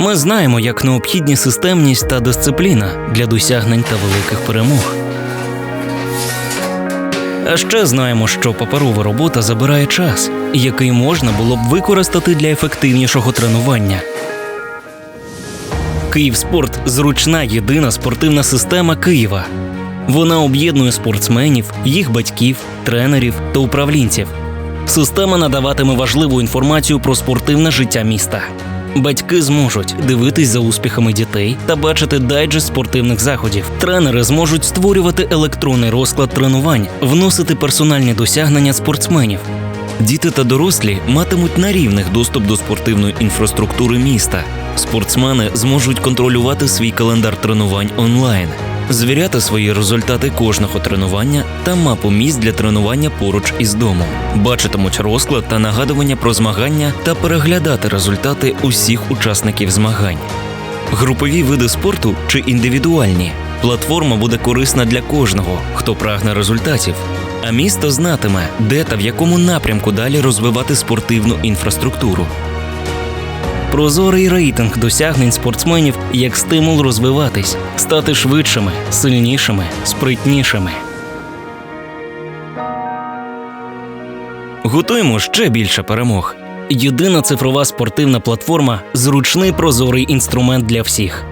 Ми знаємо, як необхідні системність та дисципліна для досягнень та великих перемог. А ще знаємо, що паперова робота забирає час, який можна було б використати для ефективнішого тренування. Київспорт зручна єдина спортивна система Києва. Вона об'єднує спортсменів, їх батьків, тренерів та управлінців. Система надаватиме важливу інформацію про спортивне життя міста. Батьки зможуть дивитись за успіхами дітей та бачити дайджест спортивних заходів. Тренери зможуть створювати електронний розклад тренувань, вносити персональні досягнення спортсменів. Діти та дорослі матимуть на рівних доступ до спортивної інфраструктури міста. Спортсмени зможуть контролювати свій календар тренувань онлайн, звіряти свої результати кожного тренування та мапу місць для тренування поруч із домом, бачитимуть розклад та нагадування про змагання та переглядати результати усіх учасників змагань. Групові види спорту чи індивідуальні. Платформа буде корисна для кожного, хто прагне результатів. А місто знатиме, де та в якому напрямку далі розвивати спортивну інфраструктуру. Прозорий рейтинг досягнень спортсменів як стимул розвиватись, стати швидшими, сильнішими, спритнішими. Готуємо ще більше перемог. Єдина цифрова спортивна платформа зручний прозорий інструмент для всіх.